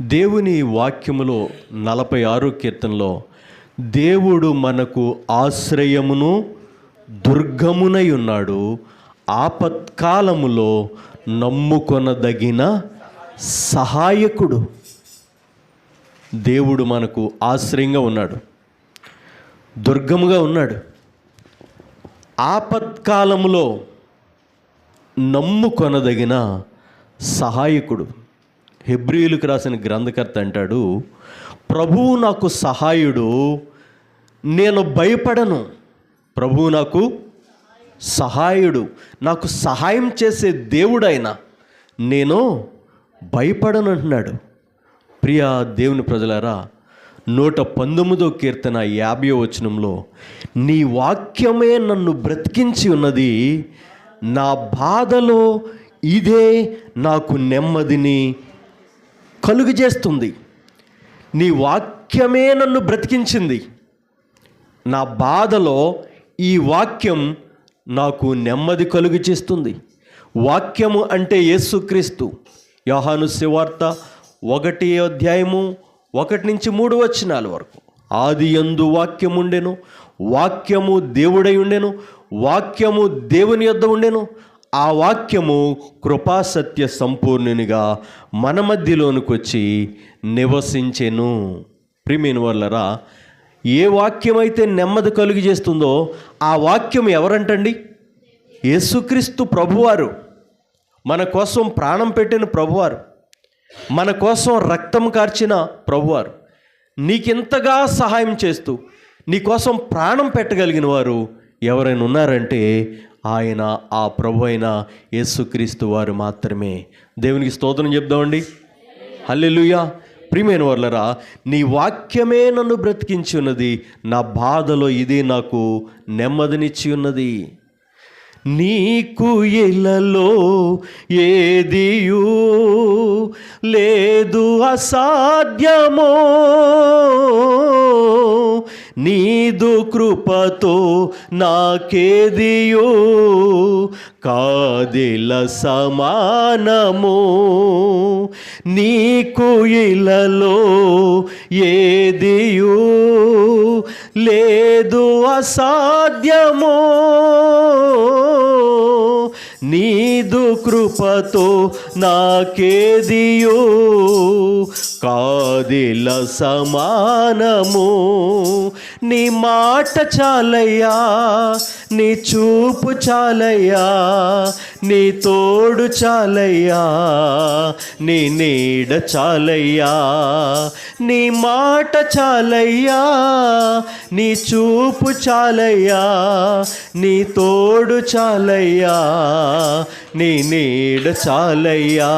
దేవుని వాక్యములో నలభై ఆరు కీర్తనలో దేవుడు మనకు ఆశ్రయమును దుర్గమునై ఉన్నాడు. ఆపత్కాలములో నమ్ముకొనదగిన సహాయకుడు. దేవుడు మనకు ఆశ్రయంగా ఉన్నాడు. దుర్గముగా ఉన్నాడు. ఆపత్కాలములో నమ్ముకొనదగిన సహాయకుడు. హెబ్రియులకు రాసిన గ్రంథకర్త అంటాడు ప్రభువు నాకు సహాయుడు నేను భయపడను. ప్రభువు నాకు సహాయుడు నాకు సహాయం చేసే దేవుడైన నేను భయపడను అంటున్నాడు. ప్రియా దేవుని ప్రజలారా నూట పంతొమ్మిదో కీర్తన యాభై వచనంలో నీ వాక్యమే నన్ను బ్రతికించి ఉన్నది నా బాధలో ఇదే నాకు నెమ్మదిని కలుగజేస్తుంది. నీ వాక్యమే నన్ను బ్రతికించింది. నా బాధలో ఈ వాక్యం నాకు నెమ్మది కలుగు చేస్తుంది వాక్యము అంటే యేసుక్రీస్తు. యోహాను శివార్త ఒకటి అధ్యాయము ఒకటి నుంచి మూడు వచనాల వరకు. ఆది ఎందు వాక్యం ఉండెను వాక్యము దేవుడై ఉండెను వాక్యము దేవుని యొద్ద ఉండెను ఆ వాక్యము కృపాసత్య సంపూర్ణునిగా మన మధ్యలోనికి వచ్చి నివసించెను. ప్రిమిన్ వల్లరా ఏ వాక్యం అయితే నెమ్మది కలుగు చేస్తుందో ఆ వాక్యం ఎవరంటండి? యేసుక్రీస్తు ప్రభువారు. మన కోసం ప్రాణం పెట్టిన ప్రభువారు. మన కోసం రక్తం కార్చిన ప్రభువారు. నీకింతగా సహాయం చేస్తూ నీ కోసం ప్రాణం పెట్టగలిగిన వారు ఎవరైనా ఉన్నారంటే ఆయన ఆ ప్రభు అయిన యేసుక్రీస్తు వారు మాత్రమే. దేవునికి స్తోత్రం చెప్దామండి. హల్లెలుయా. ప్రియమైన వర్లరా నీ వాక్యమే నన్ను బ్రతికించి ఉన్నది నా బాధలో ఇదే నాకు నెమ్మదినిచ్చి ఉన్నది నీకు ఇలలో ఏదియు లేదు అసాధ్యమో. నీదు కృపతో నాకేదియో? కాదిల సమానము? నీకు ఇలలో ఏదియో? లేదు అసాధ్యమో? నీదు కృపతో నాకేదియో? కాదిల సమానము. నీ మాట చాలయ్యా నీ చూపు చాలయ్యా నీ తోడు చాలయ్యా నీ నీడ చాలయ్యా. నీ మాట చాలయ్యా నీ చూపు చాలయ్యా నీ తోడు చాలయ్యా నీ నీడ చాలయ్యా.